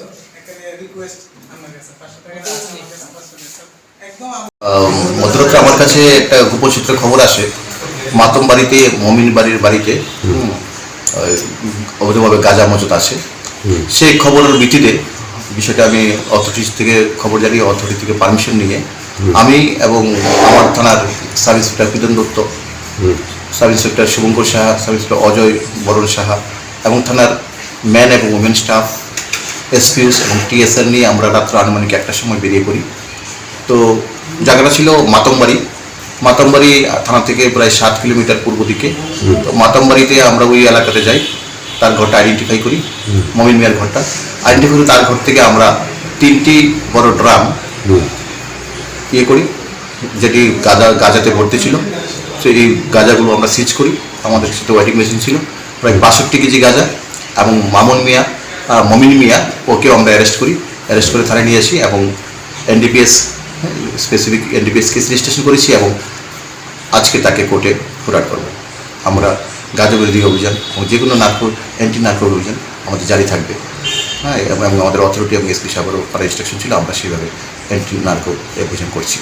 তো রিকোয়েস্ট আমার কাছে পাঁচশো টাকা আমার কাছে পাঁচশো টাকা। একদম আমার- আহ, মধ্যরাত্রে আমার কাছে একটা গোপন সূত্রে খবর আসে। মাতম বাড়িতে মমিন বাড়ির বাড়িতে অবৈধভাবে গাঁজা মজুত আছে। সেই খবরের ভিত্তিতে বিষয়টা আমি অথরিটিস থেকে খবর জানিয়ে অথরিটি থেকে পারমিশন নিয়ে আমি এবং আমার থানার sub inspector Pritam Dutta sub inspector Shubhankar Saha sub inspector Ajay Baran Saha এবং থানার ম্যান এবং ওমেন স্টাফ এসপিউস এবং টিএসআর নিয়ে আমরা রাত্র আনুমানিক একটার সময় বেরিয়ে পড়ি। তো জায়গাটা ছিল মাতমবাড়ি মাতমবাড়ি থানা থেকে প্রায় সাত কিলোমিটার পূর্ব দিকে। তো মাতমবাড়িতে আমরা ওই এলাকাতে যাই তার ঘরটা আইডেন্টিফাই করি মমিন মিয়ার ঘরটা। আইডেন্টিফাই করে তার ঘর থেকে আমরা তিনটি বড় ড্রাম ইয়ে করি যেটি গাঁজা গাঁজাতে ভর্তি ছিল। সেই গাঁজাগুলো আমরা সিজ করি। আমাদের সাথে ওয়েটিং মেশিন ছিল। প্রায় বাষট্টি কেজি গাঁজা এবং মামুন মিয়া মমিন মিয়া ওকেও আমরা অ্যারেস্ট করি। অ্যারেস্ট করে থানায় নিয়ে আসি এবং NDPS specific NDPS case registration করেছি এবং আজকে তাকে কোর্টে ফোরাট করব। আমরা গাঁজা বিরোধী অভিযান এবং যে কোনো নার্কো অ্যান্টি নার্কো অভিযান আমাদের জারি থাকবে। হ্যাঁ এবং আমাদের অথরিটি এবং এসপি সাহেবেরও করার ইনস্ট্রাকশন ছিল, আমরা সেইভাবে অ্যান্টি নার্কো অভিযান করছি।